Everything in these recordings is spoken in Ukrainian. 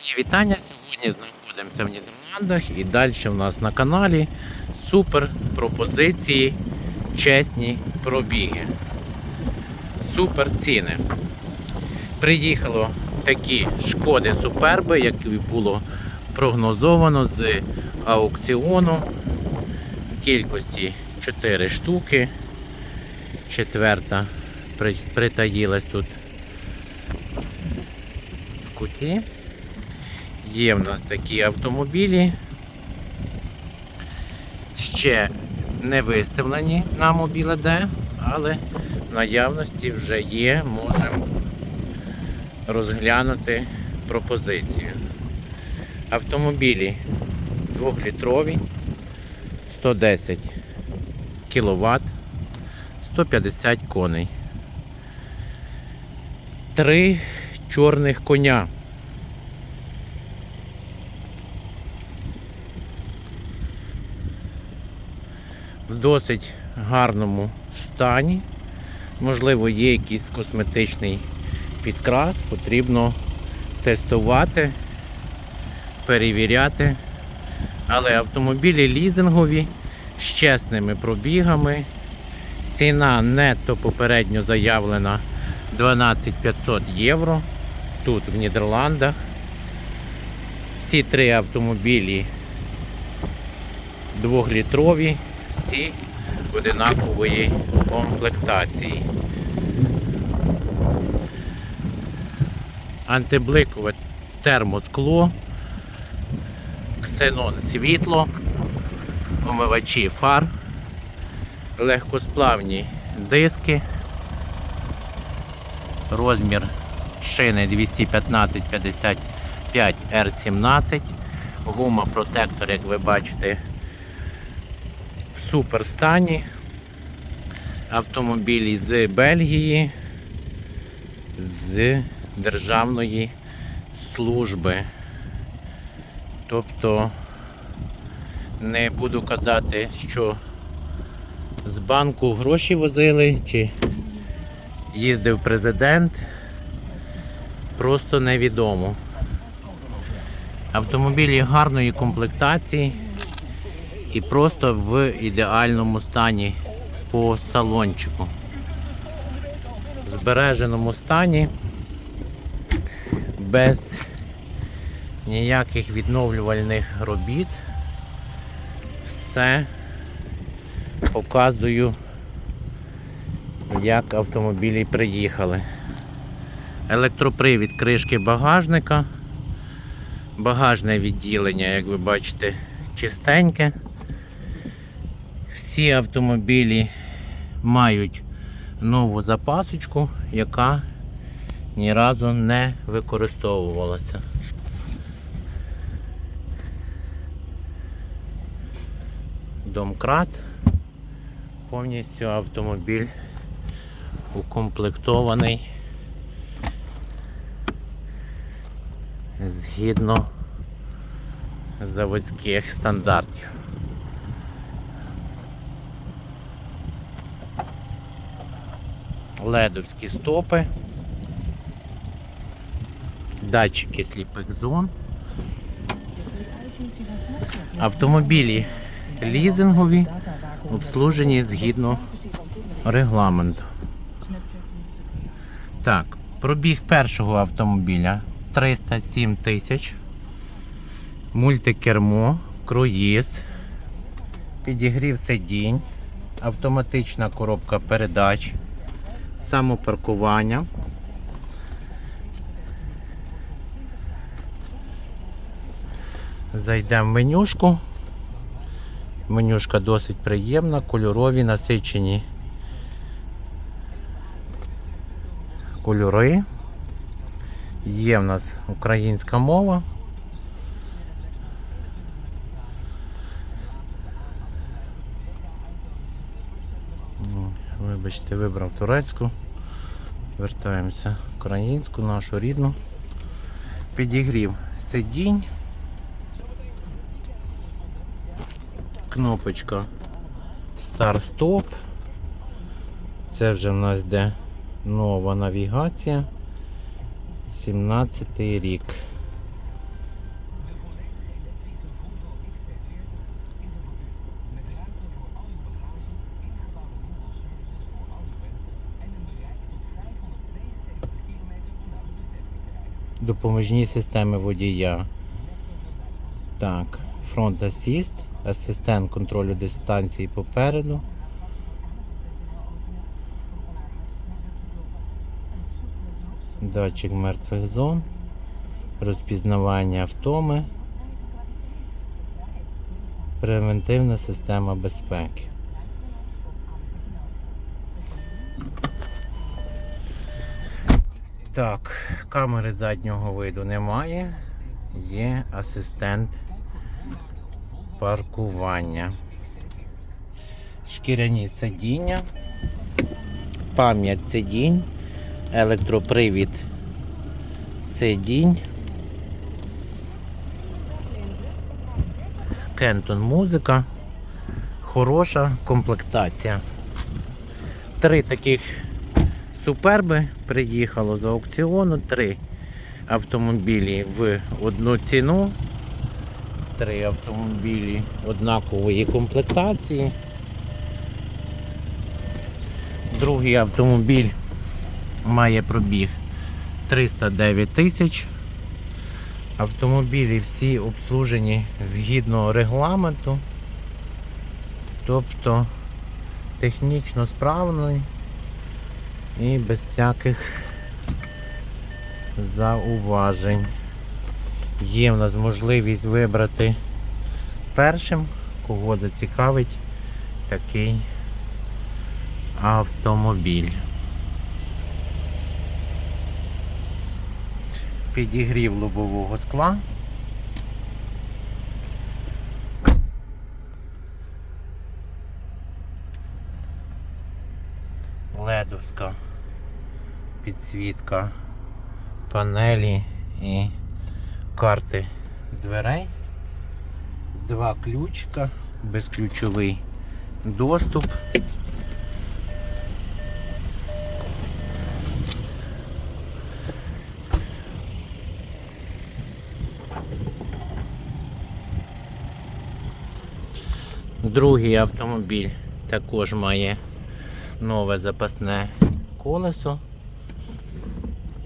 Мої вітання. Сьогодні знаходимося в Нідерландах і далі в нас на каналі супер пропозиції, чесні пробіги. Супер ціни. Приїхало такі шкоди суперби, які було прогнозовано з аукціону в кількості 4 штуки. Четверта притаїлась тут в куті. Є в нас такі автомобілі. Ще не виставлені на мобіле, але в наявності вже є, можемо розглянути пропозицію. Автомобілі 2-літрові, 110 кВт, 150 коней. Три чорних коня. В досить гарному стані. Можливо, є якийсь косметичний підкрас, потрібно тестувати, перевіряти. Але автомобілі лізингові з чесними пробігами. Ціна нетто попередньо заявлена 12 500 євро тут в Нідерландах. Всі три автомобілі двохлітрові, всі одинакової комплектації. Антибликове термоскло, ксенон світло, омивачі фар, легкосплавні диски, розмір шини 215 55 R17, гума протектор, як ви бачите, супер стані. Автомобілі з Бельгії, з Державної служби. Тобто не буду казати, що з банку гроші возили, чи їздив президент. Просто невідомо. Автомобілі гарної комплектації і просто в ідеальному стані по салончику. В збереженому стані, без ніяких відновлювальних робіт. Все показую, як автомобілі приїхали. Електропривід кришки багажника. Багажне відділення, як ви бачите, чистеньке. Всі автомобілі мають нову запасочку, яка ні разу не використовувалася. Домкрат. Повністю автомобіль укомплектований згідно заводських стандартів. Ледовські стопи, датчики сліпих зон, автомобілі лізингові, обслужені згідно регламенту. Так, пробіг першого автомобіля 307 тисяч. Мультикермо, круїз, підігрів сидінь, автоматична коробка передач, самопаркування. Зайдемо в менюшку. Менюшка досить приємна, кольорові, насичені кольори. Є в нас українська мова. Вибачте, вибрав турецьку. Вертаємося в українську, нашу рідну. Підігрів сидінь. Кнопочка старт-стоп. Це вже в нас йде нова навігація. 17 рік. Допоможні системи водія. Так, фронт асіст, асистент контролю дистанції попереду. Датчик мертвих зон, розпізнавання втоми, превентивна система безпеки. Так, камери заднього виду немає. Є асистент паркування. Шкіряні сидіння, пам'ять сидінь, електропривід сидінь. Кентон музика. Хороша комплектація. Три таких суперби приїхало з аукціону. Три автомобілі в одну ціну. Три автомобілі однакової комплектації. Другий автомобіль має пробіг 309 тисяч. Автомобілі всі обслужені згідно регламенту, тобто технічно справний і без всяких зауважень. Є в нас можливість вибрати першим, кого зацікавить такий автомобіль. Підігрів лобового скла. Ледовська підсвітка панелі і карти дверей. Два ключика, безключовий доступ. Другий автомобіль також має нове запасне колесо.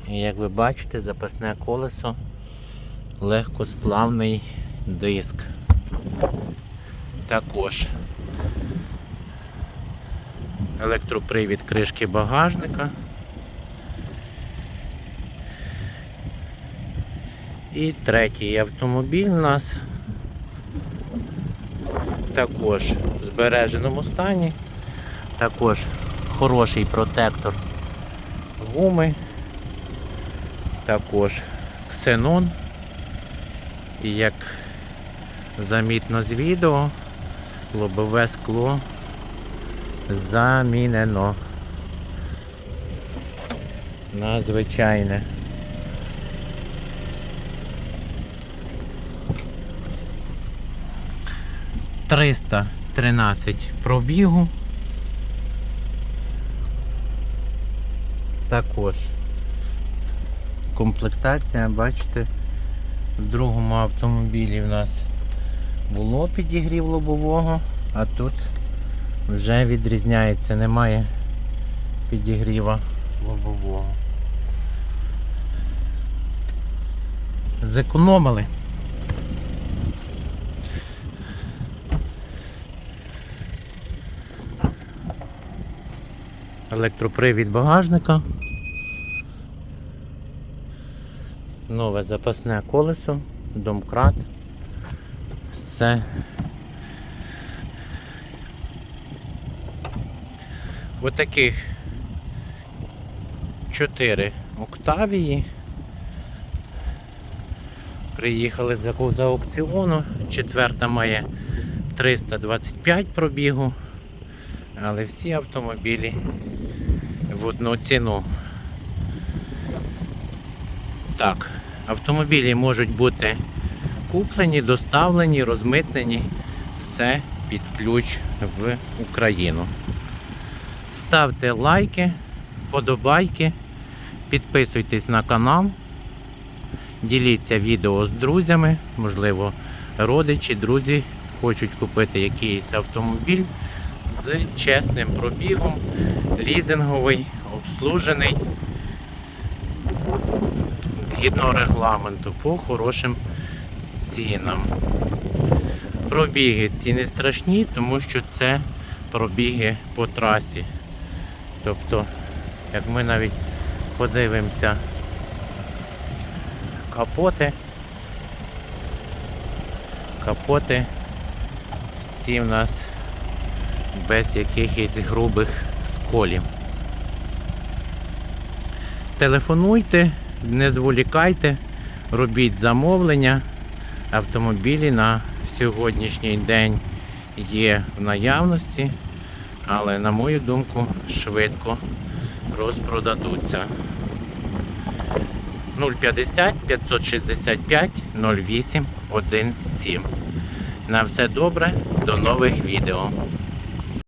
І як ви бачите, запасне колесо легкосплавний диск. Також електропривід кришки багажника. І третій автомобіль у нас також в збереженому стані, також хороший протектор гуми, також ксенон. І як замітно з відео, лобове скло замінено на звичайне. Триста тринадцять пробігу. Також комплектація, бачите, в другому автомобілі в нас було підігрів лобового, а тут вже відрізняється, немає підігріва лобового. Зекономили. Електропривід багажника. Нове запасне колесо, домкрат. Все. Отаких 4 Октавії. Приїхали за аукціону. Четверта має 325 пробігу, але всі автомобілі в одну ціну. Так, автомобілі можуть бути куплені, доставлені, розмитнені, все під ключ в Україну. Ставте лайки, вподобайки, підписуйтесь на канал, діліться відео з друзями, можливо, родичі, друзі хочуть купити якийсь автомобіль з чесним пробігом, лізинговий, обслужений згідно регламенту по хорошим цінам. Пробіги ці не страшні, тому що це пробіги по трасі. Тобто, як ми навіть подивимося капоти, капоти ці в нас без якихось грубих сколів. Телефонуйте, не зволікайте, робіть замовлення. Автомобілі на сьогоднішній день є в наявності, але, на мою думку, швидко розпродадуться. 050 565 08 17. На все добре, до нових відео.